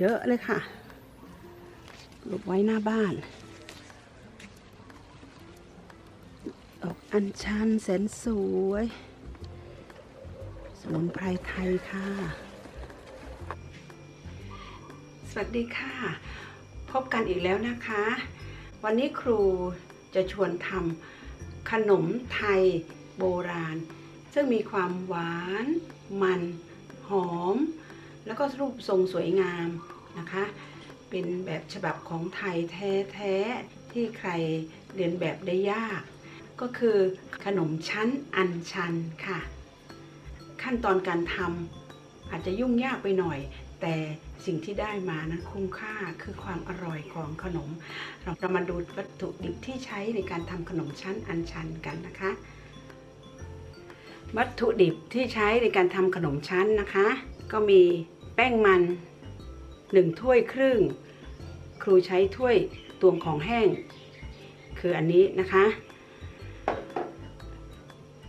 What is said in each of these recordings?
เยอะเลยค่ะหลบไว้หน้าบ้านดอกอัญชันแสนสวย สมุนไพรไทยค่ะ สวัสดีค่ะ พบกันอีกแล้วนะคะ วันนี้ครูจะชวนทำขนมไทยโบราณ ซึ่งมีความหวาน มัน หอม แล้วก็รูปทรงสวยงามนะคะ เป็นแบบฉบับของไทยแท้ๆที่ใครเรียนแบบได้ยาก ก็คือขนมชั้นอันชันค่ะ ขั้นตอนการทำอาจจะยุ่งยากไปหน่อย แต่สิ่งที่ได้มานั้นคุ้มค่าคือความอร่อยของขนม เรามาดูวัตถุดิบที่ใช้ในการทำขนมชั้นอันชันกันนะคะ วัตถุดิบที่ใช้ในการทำขนมชั้นนะคะ ก็มี แป้งมัน 1 ถ้วยครึ่ง ครูใช้ถ้วยตวงของแห้ง คืออันนี้นะคะ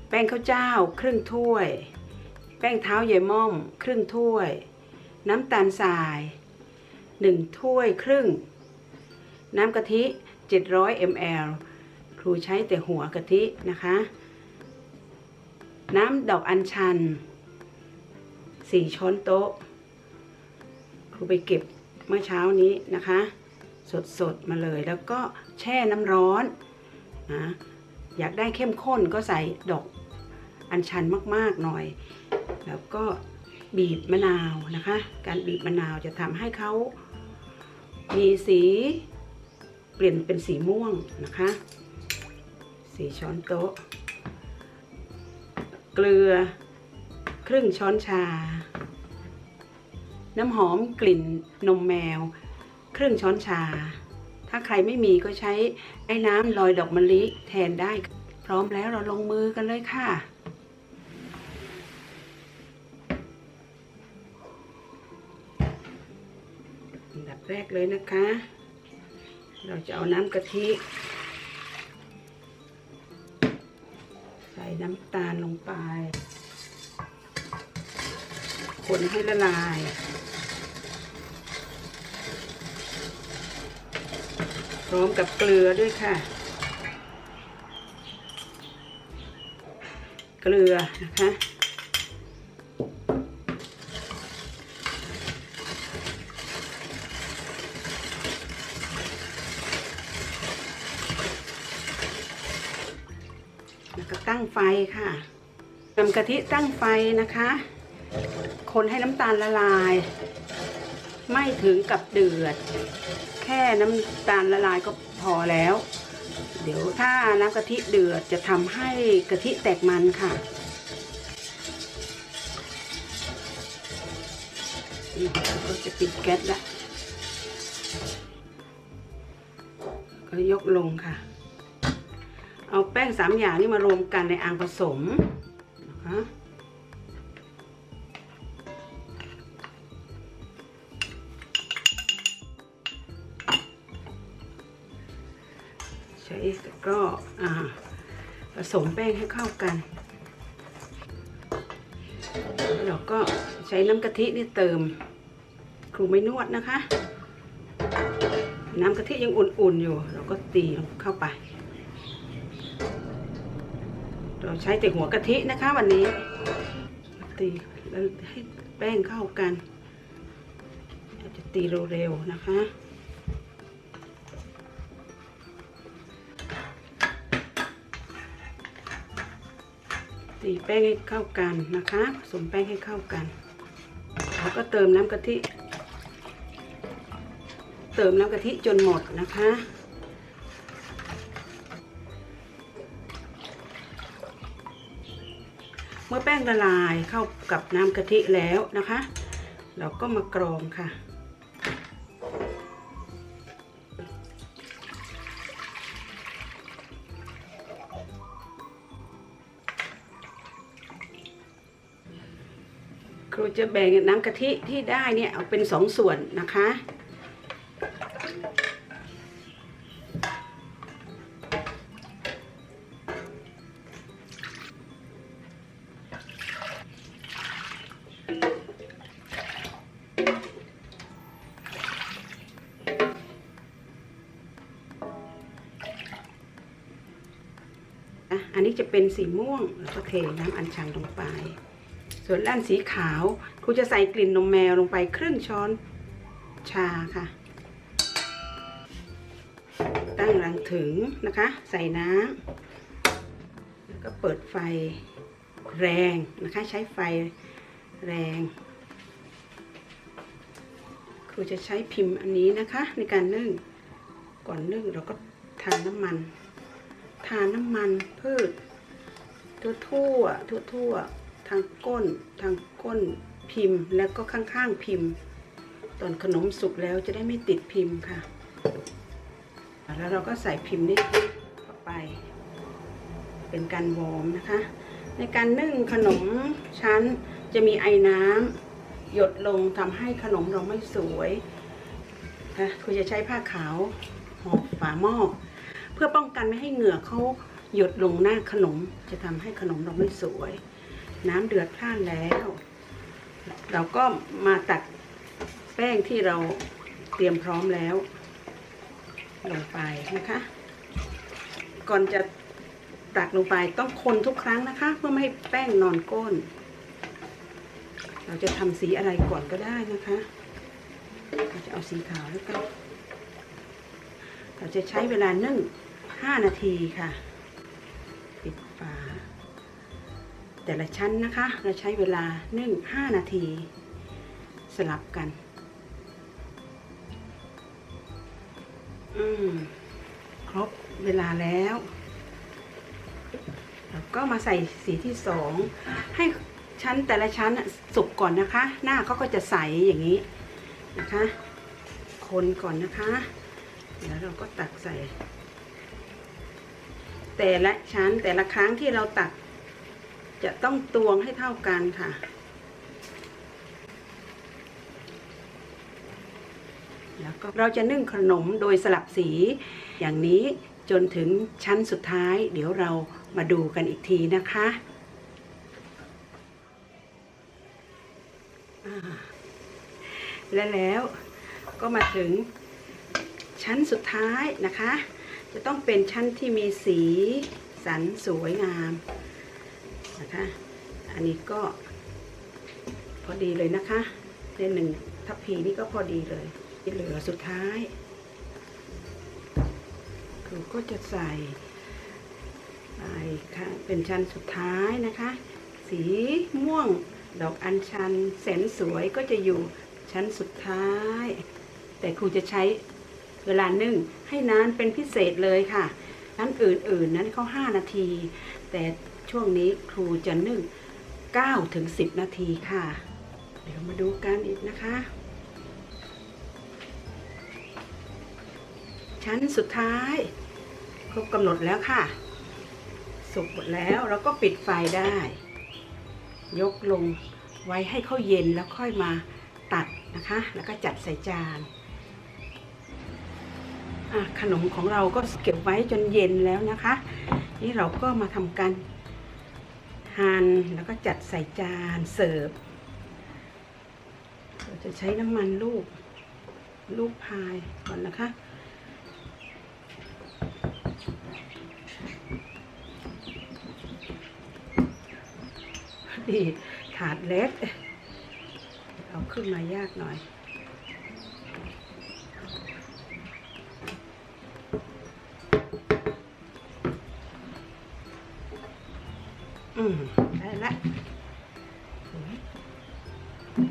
แป้งข้าวเจ้าครึ่งถ้วย แป้งเท้าเยายม่อม ครึ่งถ้วย น้ำตาลทราย 1 ถ้วยครึ่ง น้ำกะทิ 700 ml ครูใช้แต่หัวกะทินะคะ น้ำดอกอัญชัน 4 ช้อนโต๊ะ ครูไปเก็บเมื่อเช้านี้นะคะ สดๆมาเลยแล้วก็แช่น้ำร้อนนะอยากได้เข้มข้นก็ใส่ดอกอัญชันมากๆหน่อย แล้วก็บีบมะนาวนะคะ การบีบมะนาวจะทำให้เขามีสีเปลี่ยนเป็นสีม่วงนะคะ สีช้อนโต๊ะ เกลือครึ่งช้อนชา น้ำหอมกลิ่นนมแมวครึ่งช้อนชา ถ้าใครไม่มีก็ใช้ไอ้น้ำลอยดอกมะลิแทนได้ พร้อมแล้วเราลงมือกันเลยค่ะอันดับแรกเลยนะคะ เราจะเอาน้ำกะทิใส่น้ำตาลลงไป คนให้ละลาย พร้อมกับเกลือด้วยค่ะ เกลือนะคะแล้วก็ตั้งไฟค่ะนำกะทิตั้งไฟนะคะ คนให้น้ำตาลละลาย ไม่ถึงกับเดือด แค่น้ำตาลละลายก็พอแล้ว เดี๋ยวถ้าน้ำกะทิเดือดจะทำให้กะทิแตกมันค่ะนี่ก็จะปิดแก๊สละก็ยกลงค่ะ เอาแป้งสามอย่างนี้มารวมกันในอ่างผสมนะคะ ใช้ตะกร้ออ่าผสมแป้งให้เข้ากัน แล้วเราก็ใช้น้ำกะทินี่เติม ครูไม่นวดนะคะ น้ำกะทิยังอุ่นๆอยู่ เราก็ตีเข้าไป เราใช้แต่หัวกะทินะคะวันนี้ ตีแล้วให้แป้งเข้ากันเราจะตีเร็วๆนะคะีแป้งให้เข้ากันนะคะ ผสมแป้งให้เข้ากัน แล้วก็เติมน้ำกะทิ เติมน้ำกะทิจนหมดนะคะ เมื่อแป้งละลายเข้ากับน้ำกะทิแล้วนะคะ เราก็มากรองค่ะ ครูจะแบ่งน้ำกะทิที่ได้เนี่ยเอาเป็นสองส่วนนะคะอันนี้จะเป็นสีม่วงแล้วก็เทน้ำอัญชันลงไป ส่วนด้านสีขาวครูจะใส่กลิ่นนมแมวลงไปครึ่งช้อนชาค่ะ ตั้งรังถึงนะคะ ใส่น้ำแล้วก็เปิดไฟแรงนะคะ ใช้ไฟแรง ครูจะใช้พิมพ์อันนี้นะคะ ในการนึ่งก่อนนึ่งเราก็ทานน้ำมัน ทานน้ำมันพืชทั่วทั่วทั่วทั่ว ทางก้นทางก้นพิมพ์ แล้วก็ข้างๆพิมพ์ ตอนขนมสุกแล้วจะได้ไม่ติดพิมพ์ค่ะ แล้วเราก็ใส่พิมพ์นี้เข้าไป เป็นการวอร์มนะคะ ในการนึ่งขนมชั้นจะมีไอ้น้ำหยดลงทำให้ขนมเราไม่สวยนะคุณจะใช้ผ้าขาวห่อฝาหม้อเพื่อป้องกันไม่ให้เหงื่อเขาหยดลงหน้าขนมจะทำให้ขนมเราไม่สวย น้ำเดือดพล่านแล้ว เราก็มาตักแป้งที่เราเตรียมพร้อมแล้ว ลงไปนะคะ ก่อนจะตักลงไปต้องคนทุกครั้งนะคะ เพื่อไม่ให้แป้งนอนก้น เราจะทำสีอะไรก่อนก็ได้นะคะเราจะเอาสีขาวแล้วกันเราจะใช้เวลานึ่ง5นาทีค่ะ แต่ละชั้นนะคะ เราใช้เวลานึ่ง5นาที สลับกัน อืมครบเวลาแล้วแล้วก็มาใส่สีที่สองให้ชั้นแต่ละชั้นสุกก่อนนะคะ หน้าเขาก็จะใสอย่างนี้นะคะ คนก่อนนะคะ แล้วเราก็ตักใส่ แต่ละชั้นแต่ละครั้งที่เราตัก จะต้องตวงให้เท่ากันค่ะ แล้วก็เราจะนึ่งขนมโดยสลับสี อย่างนี้จนถึงชั้นสุดท้าย เดี๋ยวเรามาดูกันอีกทีนะคะและแล้วก็มาถึงชั้นสุดท้ายนะคะ จะต้องเป็นชั้นที่มีสีสันสวยงาม นะคะ อันนี้ก็พอดีเลยนะคะในหนึ่งทัพพีนี่ก็พอดีเลยที่เหลือสุดท้ายครูก็จะใส่ไปค่ะเป็นชั้นสุดท้ายนะคะ สีม่วงดอกอัญชันแสนสวยก็จะอยู่ชั้นสุดท้าย แต่ครูจะใช้เวลานึ่งให้นานเป็นพิเศษเลยค่ะนั้นอื่นๆนั้นเขา5นาที แต่ ช่วงนี้ครูจะนึ่ง9ถึง10 นาทีค่ะ เดี๋ยวมาดูกันอีกนะคะ ชั้นสุดท้ายครบกำหนดแล้วค่ะ สุกหมดแล้วเราก็ปิดไฟได้ ยกลงไว้ให้เขาเย็นแล้วค่อยมาตัดนะคะ แล้วก็จัดใส่จานขนมของเราก็เก็บไว้จนเย็นแล้วนะคะ นี่เราก็มาทำการ หั่นแล้วก็จัดใส่จานเสิร์ฟเราจะใช้น้ำมันลูกลูกพายก่อนนะคะ ดีถาดเล็ก เอาขึ้นมายากหน่อย อืมได้ละสวย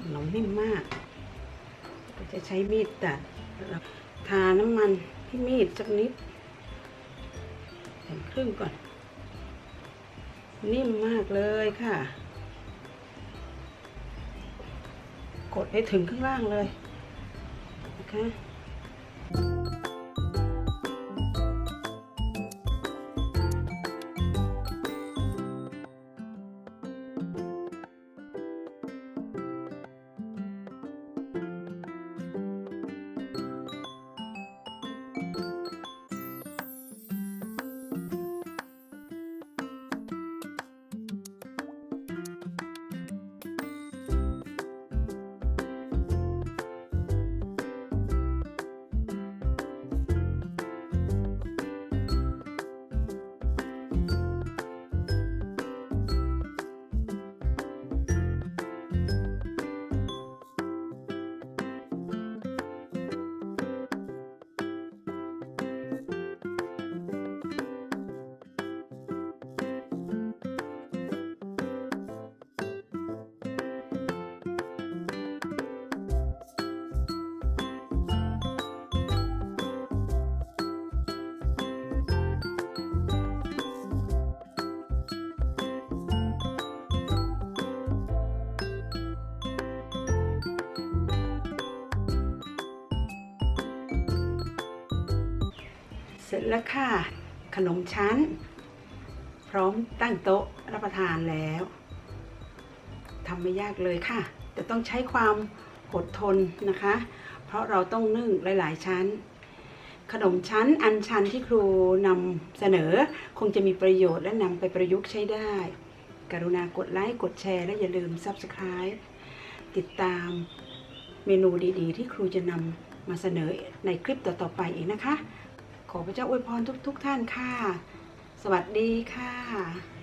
ขนมนิ่มมากก็จะใช้มีดตัดแล้วทาน้ำมันที่มีดสักนิดใส่ครึ่งก่อน นิ่มมากเลยค่ะ กดให้ถึงข้างล่างเลยนะคะ เสร็จแล้วค่ะ ขนมชั้น พร้อมตั้งโต๊ะรับประทานแล้วทำไม่ยากเลยค่ะ แต่ต้องใช้ความอดทนนะคะ เพราะเราต้องนึ่งหลาย ๆ ชั้น ขนมชั้นอันชันที่ครูนำเสนอคงจะมีประโยชน์และนำไปประยุกต์ใช้ได้ กรุณากดไลค์กดแชร์และอย่าลืม Subscribe ติดตามเมนูดี ๆ ที่ครูจะนำมาเสนอในคลิปต่อ ๆ ไปอีกนะคะ ขอพระเจ้าอวยพรทุก ๆ ท่านค่ะ สวัสดีค่ะ